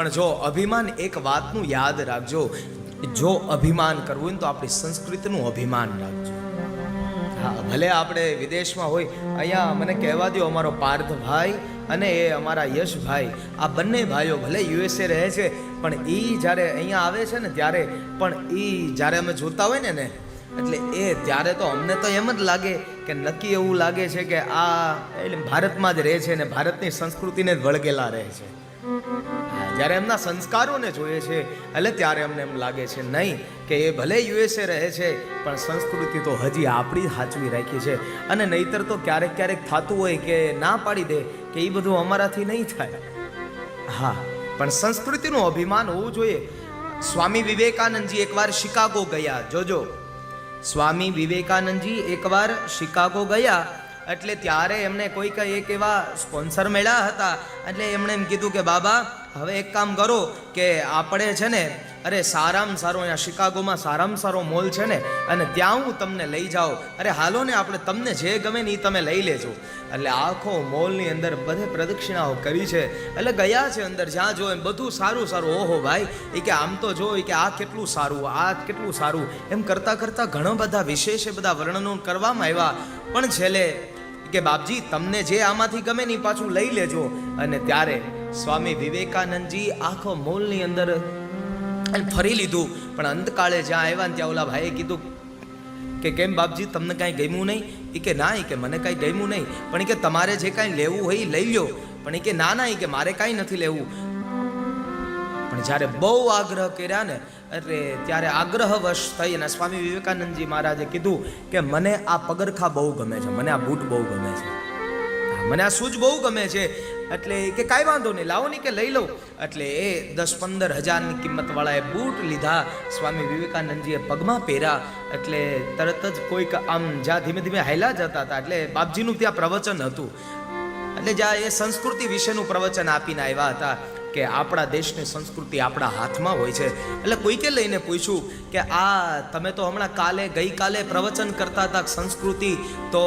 પણ જો અભિમાન એક વાતનું યાદ રાખજો, જો અભિમાન કરવું તો આપણી સંસ્કૃતિનું અભિમાન રાખજો. હા, ભલે આપણે વિદેશમાં હોય, અહીંયા મને કહેવા દો અમારો પાર્થભાઈ અને એ અમારા યશભાઈ. આ બંને ભાઈઓ ભલે યુએસએ રહે છે, પણ એ જ્યારે અહીંયા આવે છે ને ત્યારે, પણ એ જ્યારે અમે જોતા હોય ને એટલે એ ત્યારે તો અમને તો એમ જ લાગે કે નક્કી એવું લાગે છે કે આ એટલે ભારતમાં જ રહે છે ને ભારતની સંસ્કૃતિને જ વળગેલા રહે છે. જ્યારે એમના સંસ્કારોને જોઈએ છે, એટલે ત્યારે અમને એમ લાગે છે, નહીં, કે એ ભલે યુએસએ રહે છે, પણ સંસ્કૃતિ તો હજી આપણી સાચવી રાખી છે. અને નહીતર તો ક્યારેક ક્યારેક થતું હોય કે ના પાડી દે, કે એ બધું અમારાથી નહીં થાય. હા, પણ સંસ્કૃતિનું અભિમાન હોવું જોઈએ. સ્વામી વિવેકાનંદજી એકવાર શિકાગો ગયા. જોજો. સ્વામી વિવેકાનંદજી એકવાર શિકાગો ગયા, એટલે ત્યારે એમને કોઈક એક એવા સ્પોન્સર મળ્યા હતા. એટલે એમણે એમ કીધું કે, બાબા હવે એક કામ કરો કે આપણે છે ને, અરે સારામાં સારો અહીંયા શિકાગોમાં સારામાં સારો મોલ છે ને, અને ત્યાં હું તમને લઈ જાઉં. અરે હાલો ને, આપણે તમને જે ગમે ને એ તમે લઈ લેજો. એટલે આખો મોલની અંદર બધે પ્રદક્ષિણાઓ કરી છે. એટલે ગયા છે અંદર, જ્યાં જો એમ બધું સારું સારું. ઓહો ભાઈ એ કે આમ તો જો એ કે આ કેટલું સારું, આ કેટલું સારું. એમ કરતાં કરતાં ઘણા બધા વિશેષ બધા વર્ણનો કરવામાં આવ્યા. પણ છેલ્લે કે બાપજી, તમને જે આમાંથી ગમે ને એ પાછું લઈ લેજો. અને ત્યારે સ્વામી વિવેકાનંદજી આખો મોલની અંદર ફરી લીધું. પણ અંતકાળે જ્યાં આવ્યા ને ત્યાં ઓલા ભાઈએ કીધું કે કેમ બાપજી, તમને કાંઈ ગમ્યું નહીં? એ કે ના એ કે મને કાંઈ ગમ્યું નહીં. પણ કે તમારે જે કાંઈ લેવું હોય એ લઈ લો પણ એ કે ના ના એ કે મારે કાંઈ નથી લેવું. પણ જ્યારે બહુ આગ્રહ કર્યા ને, એટલે ત્યારે આગ્રહવશ થઈ અને સ્વામી વિવેકાનંદજી મહારાજે કીધું કે મને આ પગરખા બહુ ગમે છે, મને આ બૂટ બહુ ગમે છે. મને આ સૂજ બહુ ગમે છે. એટલે કે કાંઈ વાંધો નહીં, લાવો નહીં કે લઈ લઉં. એટલે એ દસ પંદર હજારની કિંમતવાળાએ બૂટ લીધા, સ્વામી વિવેકાનંદજીએ પગમાં પહેર્યા, એટલે તરત જ કોઈક આમ જ્યાં ધીમે ધીમે હાલ્યા જતા હતા, એટલે બાપજીનું ત્યાં પ્રવચન હતું. એટલે જ્યાં એ સંસ્કૃતિ વિશેનું પ્રવચન આપીને આવ્યા હતા કે આપણા દેશની સંસ્કૃતિ આપણા હાથમાં હોય છે. એટલે કોઈકે લઈને પૂછ્યું કે આ તમે તો હમણાં કાલે ગઈકાલે પ્રવચન કરતા હતા સંસ્કૃતિ, તો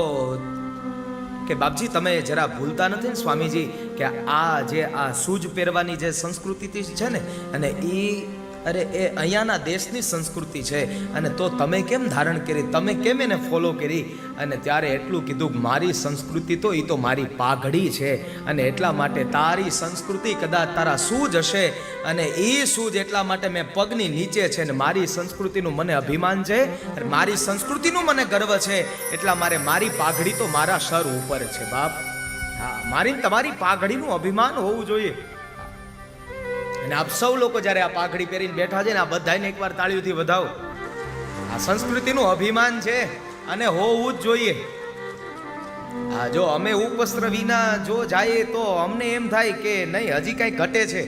કે બાપજી, તમે જરા ભૂલતા નથી ને સ્વામીજી કે આ જે આ સૂજ પહેરવાની જે સંસ્કૃતિ છે ને, અને એ અરે, એ અહીંયાના દેશની સંસ્કૃતિ છે. અને તો તમે કેમ ધારણ કરી? તમે કેમ એને ફોલો કરી? અને ત્યારે એટલું કીધું મારી સંસ્કૃતિ તો એ તો મારી પાઘડી છે. અને એટલા માટે તારી સંસ્કૃતિ કદાચ તારા સૂજ હશે. અને એ સૂજ એટલા માટે મેં પગની નીચે છે ને મારી સંસ્કૃતિનું મને અભિમાન છે. મારી સંસ્કૃતિનું મને ગર્વ છે. એટલા મારે મારી પાઘડી તો મારા સર ઉપર છે બાપ. હા, મારી તમારી પાઘડીનું અભિમાન હોવું જોઈએ. અને આપ સૌ લોકો જ્યારે આ પાઘડી પહેરીને બેઠા છે ને, આ બધાને એકવાર તાળીઓથી વધાવો. આ સંસ્કૃતિનું અભિમાન છે અને હોવું જ જોઈએ. હા જો અમે ઉપવસ્ત્ર વિના જો જાઈએ તો અમને એમ થાય કે નહીં, હજી કાંઈ ઘટે છે.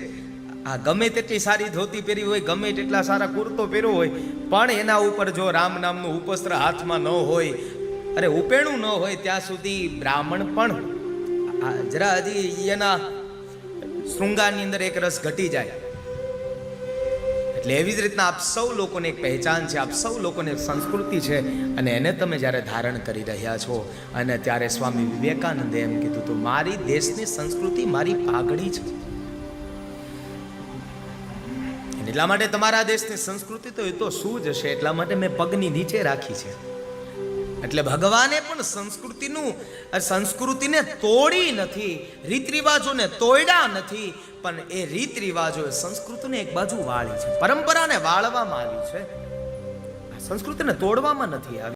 આ ગમે તેટલી સારી ધોતી પહેરી હોય, ગમે તેટલા સારા કુર્તો પહેર્યો હોય, પણ એના ઉપર જો રામ નામનું ઉપસ્ત્ર હાથમાં ન હોય, અરે ઉપેણું ન હોય, ત્યાં સુધી બ્રાહ્મણ પણ જરા હજી એના શૃંગારની અંદર એક રસ ઘટી જાય. એટલે એવી જ રીતના આપ સૌ લોકોને એક પહેચાન છે, આપ સૌ લોકોને સંસ્કૃતિ છે અને એને તમે જ્યારે ધારણ કરી રહ્યા છો અને ત્યારે સ્વામી વિવેકાનંદે એમ કીધું તો મારી દેશની સંસ્કૃતિ મારી પાઘડી છે. એટલા માટે તમારા દેશની સંસ્કૃતિ તો એ તો શું જ હશે? એટલા માટે મેં પગની નીચે રાખી છે. એટલે ભગવાને પણ સંસ્કૃતિનું સંસ્કૃતિને તોડી નથી રીત રિવાજોને તોડ્યા નથી, પણ એ રીત રિવાજો સંસ્કૃતિને એક બાજુ વાળી છે. પરંપરાને વાળવામાં આવી છે. સંસ્કૃતિને તોડવામાં નથી આવી.